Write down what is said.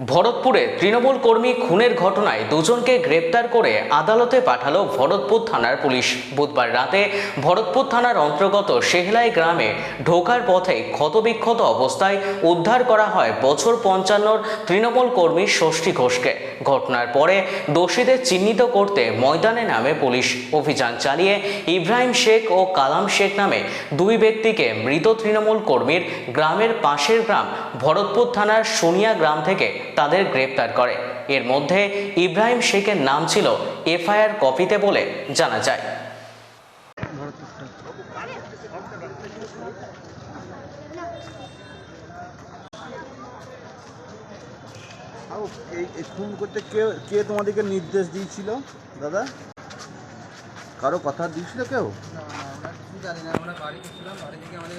ভরতপুরে তৃণমূল কর্মী খুনের ঘটনায় দুজনকে গ্রেপ্তার করে আদালতে পাঠালো ভরতপুর থানার পুলিশ। বুধবার রাতে ভরতপুর থানার অন্তর্গত শেহলাই গ্রামে ঢোকার পথে ক্ষতবিক্ষত অবস্থায় উদ্ধার করা হয় বছর পঞ্চান্নর তৃণমূল কর্মী ষষ্ঠী ঘোষকে। ঘটনার পরে দোষীদের চিহ্নিত করতে ময়দানে নামে পুলিশ। অভিযান চালিয়ে ইব্রাহিম শেখ ও কালাম শেখ নামে দুই ব্যক্তিকে মৃত তৃণমূল কর্মীর গ্রামের পাশের গ্রাম ভরতপুর থানার সোনিয়া গ্রাম থেকে তাদের গ্রেপ্তার করে। এর মধ্যে ইব্রাহিম শেখের নাম ছিল এফআইআর কপিতে বলে জানা যায়। এই খুন করতে কে কে তোমাদেরকে নির্দেশ দিয়েছিল দাদা? কারও কথা দিয়েছিল কেউ? না না আমরা কিছু জানি না আমরা বাড়িতে ছিলাম বাড়ি থেকে আমাদের